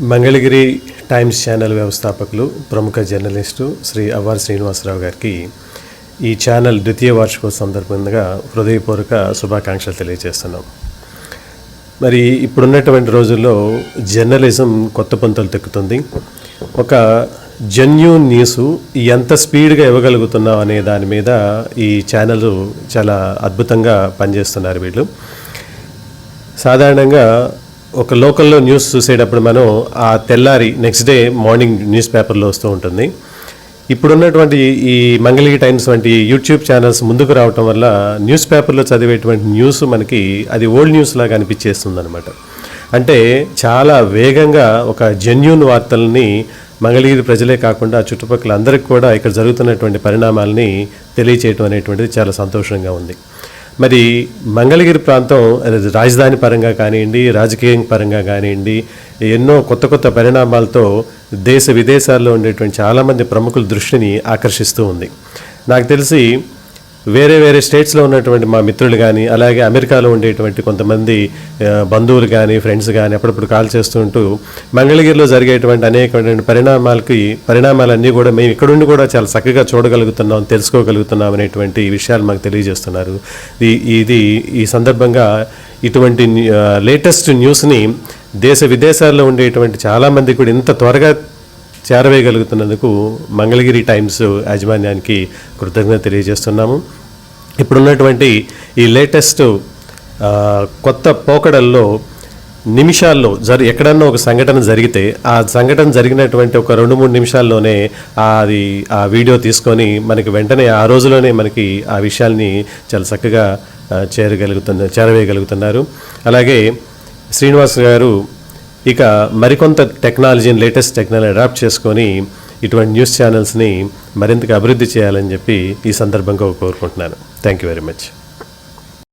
Mangalagiri times channel వ్యవస్థాపకులు ప్రముఖ journalist Shri అవ్వార్ Srinivasarao గారికి ఈ ఛానల్ ద్వితీయ వార్షికోత్సవం సందర్భంగా హృదయపూర్వక శుభాకాంక్షలు తెలియజేస్తున్నాం. మరి ఇప్పుడున్నటువంటి రోజుల్లో జర్నలిజం కొత్త పంతులు తెక్కుతుంది. ఒక జెన్యూన్ న్యూస్ ఎంత స్పీడ్గా ఇవ్వగలుగుతున్నాం అనే దాని మీద ఈ ఛానల్ చాలా అద్భుతంగా పనిచేస్తున్నారు వీళ్ళు. సాధారణంగా ఒక లోకల్లో న్యూస్ చూసేటప్పుడు మనం ఆ తెల్లారి నెక్స్ట్ డే మార్నింగ్ న్యూస్ పేపర్లో వస్తూ ఉంటుంది. ఇప్పుడున్నటువంటి ఈ మంగళగిరి టైమ్స్ వంటి యూట్యూబ్ ఛానల్స్ ముందుకు రావటం వల్ల న్యూస్ పేపర్లో చదివేటువంటి న్యూస్ మనకి అది ఓల్డ్ న్యూస్ లాగా అనిపించేస్తుంది అనమాట అంటే చాలా వేగంగా ఒక జెన్యున్ వార్తల్ని మంగళగిరి ప్రజలే కాకుండా చుట్టుపక్కల అందరికి కూడా ఇక్కడ జరుగుతున్నటువంటి పరిణామాలని తెలియచేయటం అనేటువంటిది చాలా సంతోషంగా ఉంది. మరి మంగళగిరి ప్రాంతం అనేది రాజధాని పరంగా కానివ్వండి రాజకీయ పరంగా కానివ్వండి ఎన్నో కొత్త కొత్త పరిణామాలతో దేశ విదేశాల్లో ఉండేటువంటి చాలామంది ప్రముఖుల దృష్టిని ఆకర్షిస్తూ ఉంది. నాకు తెలిసి వేరే వేరే స్టేట్స్లో ఉన్నటువంటి మా మిత్రులు కానీ అలాగే అమెరికాలో ఉండేటువంటి కొంతమంది బంధువులు కానీ ఫ్రెండ్స్ కానీ అప్పుడప్పుడు కాల్ చేస్తుంటూ మంగళగిరిలో జరిగేటువంటి అనేకమైన పరిణామాలకి పరిణామాలన్నీ కూడా మేము ఇక్కడుండి కూడా చాలా చక్కగా చూడగలుగుతున్నాం తెలుసుకోగలుగుతున్నాం అనేటువంటి విషయాలు మాకు తెలియజేస్తున్నారు. ఈ- ఇది ఈ సందర్భంగా ఇటువంటి లేటెస్ట్ న్యూస్ని దేశ విదేశాల్లో ఉండేటువంటి చాలామంది కూడా ఇంత త్వరగా చేరవేయగలుగుతున్నందుకు మంగళగిరి టైమ్స్ యాజమాన్యానికి కృతజ్ఞత తెలియజేస్తున్నాము. ఇప్పుడున్నటువంటి ఈ లేటెస్ట్ కొత్త పోకడల్లో నిమిషాల్లో జరి ఎక్కడన్నా ఒక సంఘటన జరిగితే ఆ సంఘటన జరిగినటువంటి ఒక రెండు మూడు నిమిషాల్లోనే అది ఆ వీడియో తీసుకొని మనకి వెంటనే ఆ రోజులోనే మనకి ఆ విషయాల్ని చాలా చక్కగా చేరగలుగుతున్న చేరవేయగలుగుతున్నారు. అలాగే శ్రీనివాస్ గారు ఇక మరికొంత టెక్నాలజీని లేటెస్ట్ టెక్నాలజీ అడాప్ట్ చేసుకొని ఇటువంటి న్యూస్ ఛానల్స్ని మరింతగా అభివృద్ధి చేయాలని చెప్పి ఈ సందర్భంగా కోరుకుంటున్నాను. Thank you very much